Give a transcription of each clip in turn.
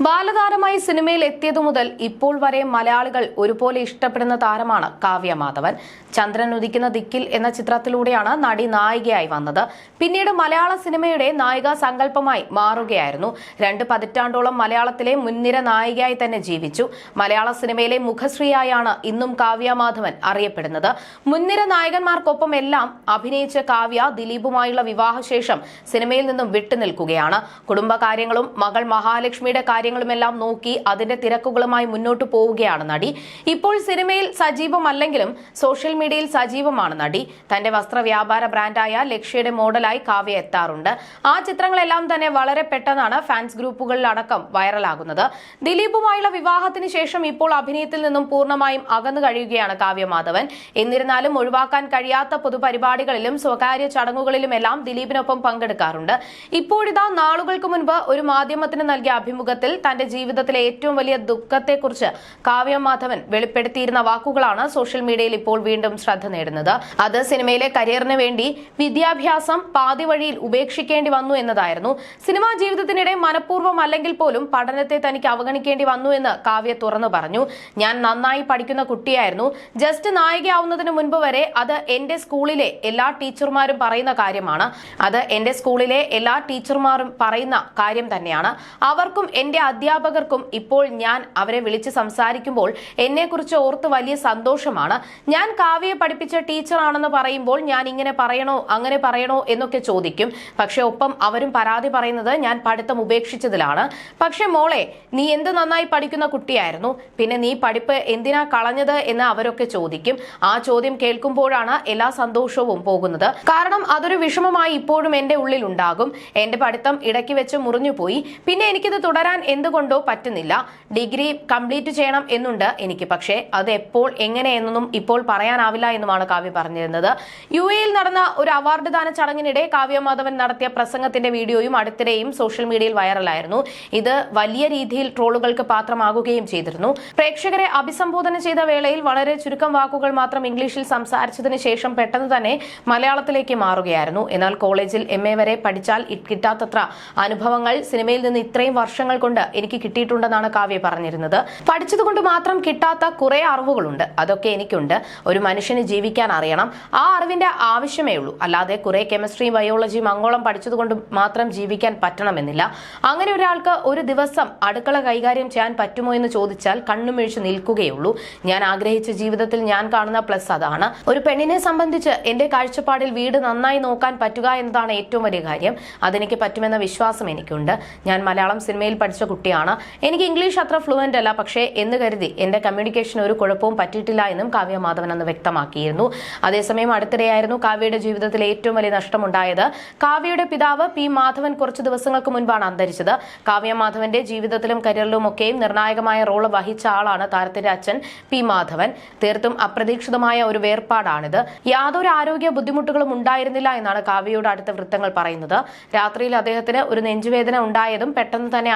ബാലതാരമായി സിനിമയിൽ എത്തിയതു മുതൽ ഇപ്പോൾ വരെ മലയാളികൾ ഒരുപോലെ ഇഷ്ടപ്പെടുന്ന താരമാണ് കാവ്യ മാധവൻ. ചന്ദ്രൻ ഉദിക്കുന്ന ദിക്കിൽ എന്ന ചിത്രത്തിലൂടെയാണ് നടി നായികയായി വന്നത്. പിന്നീട് മലയാള സിനിമയുടെ നായിക സങ്കല്പമായി മാറുകയായിരുന്നു. രണ്ട് പതിറ്റാണ്ടോളം മലയാളത്തിലെ മുൻനിര നായികയായി തന്നെ ജീവിച്ചു. മലയാള സിനിമയിലെ മുഖശ്രീയായാണ് ഇന്നും കാവ്യ മാധവൻ അറിയപ്പെടുന്നത്. മുൻനിര നായകന്മാർക്കൊപ്പം എല്ലാം അഭിനയിച്ച കാവ്യ ദിലീപുമായുള്ള വിവാഹശേഷം സിനിമയിൽ നിന്നും വിട്ടുനിൽക്കുകയാണ്. കുടുംബകാര്യങ്ങളും മകൾ മഹാലക്ഷ്മിയുടെ കാര്യങ്ങളുമെല്ലാം നോക്കി അതിന്റെ തിരക്കുകളുമായി മുന്നോട്ട് പോവുകയാണ് നടി. ഇപ്പോൾ സിനിമയിൽ സജീവമല്ലെങ്കിലും സോഷ്യൽ മീഡിയയിൽ സജീവമാണ് നടി. തന്റെ വസ്ത്ര വ്യാപാര ബ്രാൻഡായ ലക്ഷ്യയുടെ മോഡലായി കാവ്യ എത്താറുണ്ട്. ആ ചിത്രങ്ങളെല്ലാം തന്നെ വളരെ പെട്ടെന്നാണ് ഫാൻസ് ഗ്രൂപ്പുകളിലടക്കം വൈറലാകുന്നത്. ദിലീപുമായുള്ള വിവാഹത്തിന് ശേഷം ഇപ്പോൾ അഭിനയത്തിൽ നിന്നും പൂർണമായും അകന്നു കഴിയുകയാണ് കാവ്യ മാധവൻ. എന്നിരുന്നാലും ഒഴിവാക്കാൻ കഴിയാത്ത പൊതുപരിപാടികളിലും സ്വകാര്യ ചടങ്ങുകളിലുമെല്ലാം ദിലീപിനൊപ്പം പങ്കെടുക്കാറുണ്ട്. ഇപ്പോഴിതാ നാളുകൾക്ക് മുൻപ് ഒരു മാധ്യമത്തിന് നൽകിയ അഭിമുഖത്തിൽ തന്റെ ജീവിതത്തിലെ ഏറ്റവും വലിയ ദുഃഖത്തെക്കുറിച്ച് കാവ്യ മാധവൻ വെളിപ്പെടുത്തിയിരുന്ന വാക്കുകളാണ് സോഷ്യൽ മീഡിയയിൽ ഇപ്പോൾ വീണ്ടും ശ്രദ്ധ നേടുന്നത്. അത് സിനിമയിലെ കരിയറിന് വേണ്ടി വിദ്യാഭ്യാസം പാതി വഴിയിൽ ഉപേക്ഷിക്കേണ്ടി വന്നു എന്നതായിരുന്നു. സിനിമാ ജീവിതത്തിനിടെ മനഃപൂർവം അല്ലെങ്കിൽ പോലും പഠനത്തെ തനിക്ക് അവഗണിക്കേണ്ടി വന്നു എന്ന് കാവ്യ തുറന്നു പറഞ്ഞു. ഞാൻ നന്നായി പഠിക്കുന്ന കുട്ടിയായിരുന്നു. ജസ്റ്റ് നായികയാവുന്നതിന് മുൻപ് വരെ അത് എന്റെ സ്കൂളിലെ എല്ലാ ടീച്ചർമാരും പറയുന്ന കാര്യമാണ്. അത് എന്റെ സ്കൂളിലെ എല്ലാ ടീച്ചർമാരും പറയുന്ന കാര്യം തന്നെയാണ്. അവർക്കും എന്റെ അധ്യാപകർക്കും ഇപ്പോൾ ഞാൻ അവരെ വിളിച്ച് സംസാരിക്കുമ്പോൾ എന്നെക്കുറിച്ച് ഓർത്ത് വലിയ സന്തോഷമാണ്. ഞാൻ കാവ്യയെ പഠിപ്പിച്ച ടീച്ചറാണെന്ന് പറയുമ്പോൾ ഞാൻ ഇങ്ങനെ പറയണോ അങ്ങനെ പറയണോ എന്നൊക്കെ ചോദിക്കും. പക്ഷെ ഒപ്പം അവരും പരാതി പറയുന്നത് ഞാൻ പഠിത്തം ഉപേക്ഷിച്ചതിലാണ്. പക്ഷെ മോളെ നീ എന്ത് നന്നായി പഠിക്കുന്ന കുട്ടിയായിരുന്നു? പിന്നെ നീ പഠിപ്പ് എന്തിനാ കളഞ്ഞത് എന്ന് അവരൊക്കെ ചോദിക്കും. ആ ചോദ്യം കേൾക്കുമ്പോഴാണ് എല്ലാ സന്തോഷവും പോകുന്നത്. കാരണം അതൊരു വിഷമമായി ഇപ്പോഴും എന്റെ ഉള്ളിൽ ഉണ്ടാകും എന്റെ പഠിത്തം ഇടയ്ക്ക് വെച്ച് മുറിഞ്ഞുപോയി. പിന്നെ എനിക്കിത് തുടരാൻ എന്തുകൊണ്ടോ പറ്റുന്നില്ല. ഡിഗ്രി കംപ്ലീറ്റ് ചെയ്യണം എന്നുണ്ട് എനിക്ക്. പക്ഷേ അത് എപ്പോൾ എങ്ങനെ എന്നൊന്നും ഇപ്പോൾ പറയാനാവില്ല എന്നുമാണ് കാവ്യ പറഞ്ഞിരുന്നത്. യു എയിൽ നടന്ന ഒരു അവാർഡ് ദാന ചടങ്ങിനിടെ കാവ്യ മാധവൻ നടത്തിയ പ്രസംഗത്തിന്റെ വീഡിയോയും അടുത്തിടെയും സോഷ്യൽ മീഡിയയിൽ വൈറലായിരുന്നു. ഇത് വലിയ രീതിയിൽ ട്രോളുകൾക്ക് പാത്രമാകുകയും ചെയ്തിരുന്നു. പ്രേക്ഷകരെ അഭിസംബോധന ചെയ്ത വേളയിൽ വളരെ ചുരുക്കം വാക്കുകൾ മാത്രം ഇംഗ്ലീഷിൽ സംസാരിച്ചതിന് ശേഷം പെട്ടെന്ന് തന്നെ മലയാളത്തിലേക്ക് മാറുകയായിരുന്നു. എന്നാൽ കോളേജിൽ എം വരെ പഠിച്ചാൽ കിട്ടാത്തത്ര അനുഭവങ്ങൾ സിനിമയിൽ നിന്ന് ഇത്രയും വർഷങ്ങൾ കൊണ്ട് എനിക്ക് കിട്ടിയിട്ടുണ്ടെന്നാണ് കാവ്യ പറഞ്ഞിരുന്നത്. പഠിച്ചതുകൊണ്ട് മാത്രം കിട്ടാത്ത കുറെ അറിവുകളുണ്ട്. അതൊക്കെ എനിക്കുണ്ട്. ഒരു മനുഷ്യന് ജീവിക്കാൻ അറിയണം. ആ അറിവിന്റെ ആവശ്യമേ ഉള്ളൂ. അല്ലാതെ കുറെ കെമിസ്ട്രിയും ബയോളജിയും അങ്ങോളം പഠിച്ചതുകൊണ്ട് മാത്രം ജീവിക്കാൻ പറ്റണമെന്നില്ല. അങ്ങനെ ഒരാൾക്ക് ഒരു ദിവസം അടുക്കള കൈകാര്യം ചെയ്യാൻ പറ്റുമോ എന്ന് ചോദിച്ചാൽ കണ്ണുമിഴിച്ച് നിൽക്കുകയുള്ളൂ. ഞാൻ ആഗ്രഹിച്ച ജീവിതത്തിൽ ഞാൻ കാണുന്ന പ്ലസ് അതാണ്. ഒരു പെണ്ണിനെ സംബന്ധിച്ച് എന്റെ കാഴ്ചപ്പാടിൽ വീട് നന്നായി നോക്കാൻ പറ്റുക എന്നതാണ് ഏറ്റവും വലിയ കാര്യം. അതെനിക്ക് പറ്റുമെന്ന വിശ്വാസം എനിക്കുണ്ട്. ഞാൻ മലയാളം സിനിമയിൽ പഠിച്ച കുട്ടിയാണ്. എനിക്ക് ഇംഗ്ലീഷ് അത്ര ഫ്ലുവന്റ് അല്ല. പക്ഷേ എന്ന് കരുതി എന്റെ കമ്മ്യൂണിക്കേഷൻ ഒരു കുഴപ്പവും പറ്റിയിട്ടില്ല എന്നും കാവ്യ മാധവൻ അന്ന് വ്യക്തമാക്കിയിരുന്നു. അതേസമയം അടുത്തിടെയായിരുന്നു കാവ്യയുടെ ജീവിതത്തിൽ ഏറ്റവും വലിയ നഷ്ടമുണ്ടായത്. കാവ്യയുടെ പിതാവ് പി മാധവൻ കുറച്ച് ദിവസങ്ങൾക്ക് മുൻപാണ് അന്തരിച്ചത്. കാവ്യ മാധവന്റെ ജീവിതത്തിലും കരിയറിലും ഒക്കെയും നിർണായകമായ റോൾ വഹിച്ച ആളാണ് താരത്തിന്റെ അച്ഛൻ പി മാധവൻ. തീർത്തും അപ്രതീക്ഷിതമായ ഒരു വേർപാടാണിത്. യാതൊരു ആരോഗ്യ ബുദ്ധിമുട്ടുകളും ഉണ്ടായിരുന്നില്ല എന്നാണ് കാവ്യയുടെ അടുത്ത വൃത്തങ്ങൾ പറയുന്നത്. രാത്രിയിൽ അദ്ദേഹത്തിന് ഒരു നെഞ്ചുവേദന ഉണ്ടായതും പെട്ടെന്ന് തന്നെ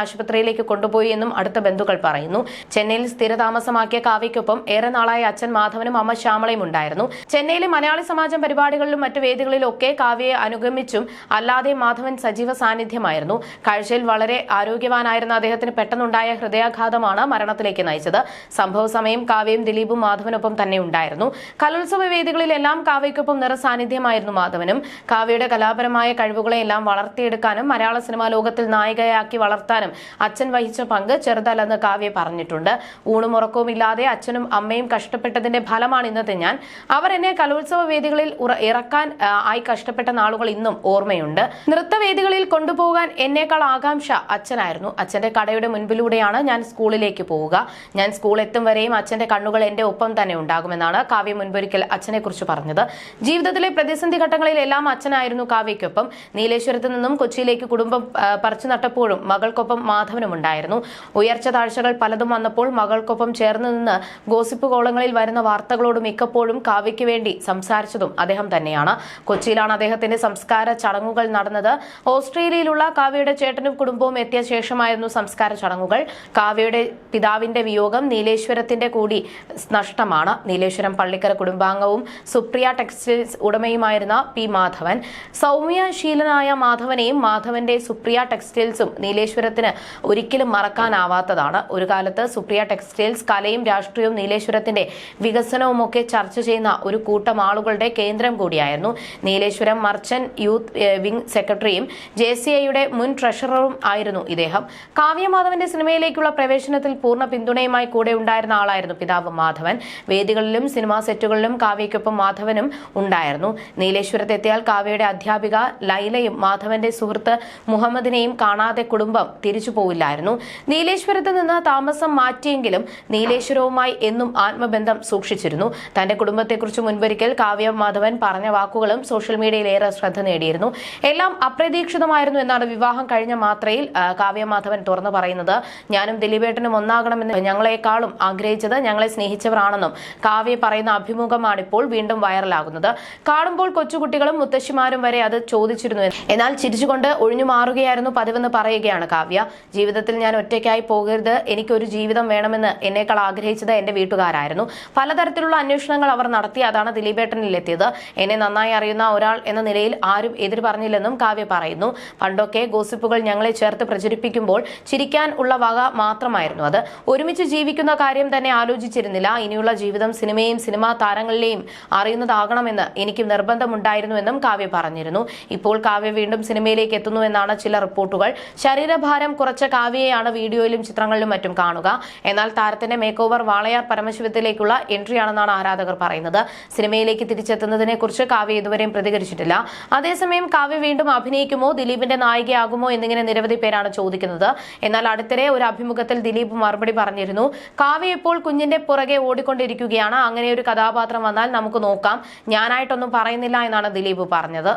ആശുപത്രിയിലേക്ക് കൊണ്ടുപോയി എന്നും അടുത്ത ബന്ധുക്കൾ പറയുന്നു. ചെന്നൈയിൽ സ്ഥിരതാമസമാക്കിയ കാവ്യയ്ക്കൊപ്പം ഏറെ നാളായ അച്ഛൻ മാധവനും അമ്മ ശ്യാമളയും ഉണ്ടായിരുന്നു. ചെന്നൈയിലെ മലയാളി സമാജം പരിപാടികളിലും മറ്റു വേദികളിലും ഒക്കെ കാവ്യയെ അനുഗമിച്ചും അല്ലാതെ മാധവൻ സജീവ സാന്നിധ്യമായിരുന്നു. കാഴ്ചയിൽ വളരെ ആരോഗ്യവാനായിരുന്ന അദ്ദേഹത്തിന് പെട്ടെന്നുണ്ടായ ഹൃദയാഘാതമാണ് മരണത്തിലേക്ക് നയിച്ചത്. സംഭവ സമയം കാവ്യയും ദിലീപും മാധവനൊപ്പം തന്നെ ഉണ്ടായിരുന്നു. കലോത്സവ വേദികളിലെല്ലാം കാവ്യയ്ക്കൊപ്പം നിറസാന്നിധ്യമായിരുന്നു മാധവനും. കാവ്യയുടെ കലാപരമായ കഴിവുകളെല്ലാം വളർത്തിയെടുക്കാനും മലയാള സിനിമാ ലോകത്തിൽ നായികയാക്കി വളർത്താനും അച്ഛൻ വഹിച്ച പങ്ക് ചെറുതല്ലെന്ന് കാവ്യ പറഞ്ഞിട്ടുണ്ട്. ഊണും ഉറക്കവും ഇല്ലാതെ അച്ഛനും അമ്മയും കഷ്ടപ്പെട്ടതിന്റെ ഫലമാണ് ഇന്നത്തെ ഞാൻ. അവർ എന്നെ കലോത്സവ വേദികളിൽ ഇറക്കാൻ ആയി കഷ്ടപ്പെട്ട നാളുകൾ ഇന്നും ഓർമ്മയുണ്ട്. നൃത്തവേദികളിൽ കൊണ്ടുപോകാൻ എന്നേക്കാൾ ആകാംക്ഷ അച്ഛനായിരുന്നു. അച്ഛന്റെ കടയുടെ മുൻപിലൂടെയാണ് ഞാൻ സ്കൂളിലേക്ക് പോവുക. ഞാൻ സ്കൂൾ എത്തും വരെയും അച്ഛന്റെ കണ്ണുകൾ എന്റെ ഒപ്പം തന്നെ ഉണ്ടാകുമെന്നാണ് കാവ്യ മുൻപൊരിക്കൽ അച്ഛനെ കുറിച്ച് പറഞ്ഞത്. ജീവിതത്തിലെ പ്രതിസന്ധി ഘട്ടങ്ങളിൽ എല്ലാം അച്ഛനായിരുന്നു കാവ്യയ്ക്കൊപ്പം. നീലേശ്വരത്ത് നിന്നും കൊച്ചിയിലേക്ക് കുടുംബം പറിച്ചു നട്ടപ്പോഴും മകൾക്കൊപ്പം മാധവൻ മാധവനും ഉണ്ടായിരുന്നു ഉയർച്ച താഴ്ചകൾ പലതും വന്നപ്പോൾ മകൾക്കൊപ്പം ചേർന്ന് നിന്ന് ഗോസിപ്പ് കോളങ്ങളിൽ വരുന്ന വാർത്തകളോട് മിക്കപ്പോഴും കാവ്യയ്ക്ക് വേണ്ടി സംസാരിച്ചതും അദ്ദേഹം തന്നെയാണ്. കൊച്ചിയിലാണ് അദ്ദേഹത്തിന്റെ സംസ്കാര ചടങ്ങുകൾ നടന്നത്. ഓസ്ട്രേലിയയിലുള്ള കാവ്യയുടെ ചേട്ടനും കുടുംബവും എത്തിയ ശേഷമായിരുന്നു സംസ്കാര ചടങ്ങുകൾ. കാവ്യയുടെ പിതാവിന്റെ വിയോഗം നീലേശ്വരത്തിന്റെ കൂടി നഷ്ടമാണ്. നീലേശ്വരം പള്ളിക്കര കുടുംബാംഗവും സുപ്രിയ ടെക്സ്റ്റൈൽസ് ഉടമയുമായിരുന്ന പി മാധവൻ. സൗമ്യശീലനായ മാധവനെയും മാധവന്റെ സുപ്രിയ ടെക്സ്റ്റൈൽസും നീലേശ്വരത്തിന് ഒരിക്കലും മറക്കാനാവാത്തതാണ്. ഒരു കാലത്ത് സുപ്രിയ ടെക്സ്റ്റൈൽസ് കലയും രാഷ്ട്രീയവും നീലേശ്വരത്തിന്റെ വികസനവും ഒക്കെ ചർച്ച ചെയ്യുന്ന ഒരു കൂട്ടം ആളുകളുടെ കേന്ദ്രം കൂടിയായിരുന്നു. നീലേശ്വരം മർച്ചന്റ് യൂത്ത് വിംഗ് സെക്രട്ടറിയും ജെ സി ഐയുടെ മുൻ ട്രഷററും ആയിരുന്നു ഇദ്ദേഹം. കാവ്യമാധവന്റെ സിനിമയിലേക്കുള്ള പ്രവേശനത്തിൽ പൂർണ പിന്തുണയുമായി കൂടെ ഉണ്ടായിരുന്ന ആളായിരുന്നു പിതാവ് മാധവൻ. വേദികളിലും സിനിമാ സെറ്റുകളിലും കാവ്യയ്ക്കൊപ്പം മാധവനും ഉണ്ടായിരുന്നു. നീലേശ്വരത്തെത്തിയാൽ കാവ്യയുടെ അധ്യാപിക ലൈലയും മാധവന്റെ സുഹൃത്ത് മുഹമ്മദിനെയും കാണാതെ കുടുംബം തിരിച്ചു പോവില്ലായിരുന്നു നീലേശ്വരത്ത് നിന്ന് താമസം മാറ്റിയെങ്കിലും നീലേശ്വരവുമായി എന്നും ആത്മബന്ധം സൂക്ഷിച്ചിരുന്നു. തന്റെ കുടുംബത്തെക്കുറിച്ച് മുൻപൊരിക്കൽ കാവ്യ മാധവൻ പറഞ്ഞ വാക്കുകളും സോഷ്യൽ മീഡിയയിൽ ഏറെ ശ്രദ്ധ നേടിയിരുന്നു. എല്ലാം അപ്രതീക്ഷിതമായിരുന്നു എന്നാണ് വിവാഹം കഴിഞ്ഞ മാത്രയിൽ കാവ്യ മാധവൻ തുറന്നു പറയുന്നത്. ഞാനും ദിലീപേട്ടനും ഒന്നാകണമെന്ന് ഞങ്ങളെക്കാളും ആഗ്രഹിച്ചത് ഞങ്ങളെ സ്നേഹിച്ചവരാണെന്നും കാവ്യ പറയുന്ന അഭിമുഖമാണ് ഇപ്പോൾ വീണ്ടും വൈറലാകുന്നത്. കാണുമ്പോൾ കൊച്ചുകുട്ടികളും മുത്തശ്ശിമാരും വരെ അത് ചോദിച്ചിരുന്നു എന്നാൽ ചിരിച്ചുകൊണ്ട് ഒഴിഞ്ഞു മാറുകയായിരുന്നു പതിവെന്ന് പറയുകയാണ് കാവ്യ. ജീവിതത്തിൽ ഞാൻ ഒറ്റയ്ക്കായി പോകരുത്. എനിക്കൊരു ജീവിതം വേണമെന്ന് എന്നേക്കാൾ ആഗ്രഹിച്ചത് എന്റെ വീട്ടുകാരായിരുന്നു. പലതരത്തിലുള്ള അന്വേഷണങ്ങൾ അവർ നടത്തി അതാണ് ദിലീപേട്ടനിൽ എത്തിയത് എന്നെ നന്നായി അറിയുന്ന ഒരാൾ എന്ന നിലയിൽ ആരും എതിര് പറഞ്ഞില്ലെന്നും കാവ്യ പറയുന്നു. പണ്ടൊക്കെ ഗോസിപ്പുകൾ ഞങ്ങളെ ചേർത്ത് പ്രചരിപ്പിക്കുമ്പോൾ ചിരിക്കാൻ ഉള്ള വക മാത്രമായിരുന്നു അത്. ഒരുമിച്ച് ജീവിക്കുന്ന കാര്യം തന്നെ ആലോചിച്ചിരുന്നില്ല. ഇനിയുള്ള ജീവിതം സിനിമയും സിനിമാ താരങ്ങളിലെയും അറിയുന്നതാകണമെന്ന് എനിക്ക് നിർബന്ധമുണ്ടായിരുന്നുവെന്നും കാവ്യ പറഞ്ഞിരുന്നു. ഇപ്പോൾ കാവ്യ വീണ്ടും സിനിമയിലേക്ക് എത്തുന്നു എന്നാണ് ചില റിപ്പോർട്ടുകൾ. ശരീരഭാരം കുറച്ച കാവ്യയെയാണ് വീഡിയോയിലും ചിത്രങ്ങളിലും മറ്റും കാണുക. എന്നാൽ താരത്തിന്റെ മേക്ക് ഓവർ വാളയാർ പരമശിവത്തിലേക്കുള്ള എൻട്രിയാണെന്നാണ് ആരാധകർ പറയുന്നത്. സിനിമയിലേക്ക് തിരിച്ചെത്തുന്നതിനെ കുറിച്ച് കാവ്യ ഇതുവരെയും പ്രതികരിച്ചിട്ടില്ല. അതേസമയം കാവ്യ വീണ്ടും അഭിനയിക്കുമോ? ദിലീപിന്റെ നായികയാകുമോ? എന്നിങ്ങനെ നിരവധി പേരാണ് ചോദിക്കുന്നത്. എന്നാൽ അടുത്തിടെ ഒരു അഭിമുഖത്തിൽ ദിലീപ് മറുപടി പറഞ്ഞിരുന്നു. കാവ്യ ഇപ്പോൾ കുഞ്ഞിന്റെ പുറകെ ഓടിക്കൊണ്ടിരിക്കുകയാണ്. അങ്ങനെ ഒരു കഥാപാത്രം വന്നാൽ നമുക്ക് നോക്കാം. ഞാനായിട്ടൊന്നും പറയുന്നില്ല എന്നാണ് ദിലീപ് പറഞ്ഞത്.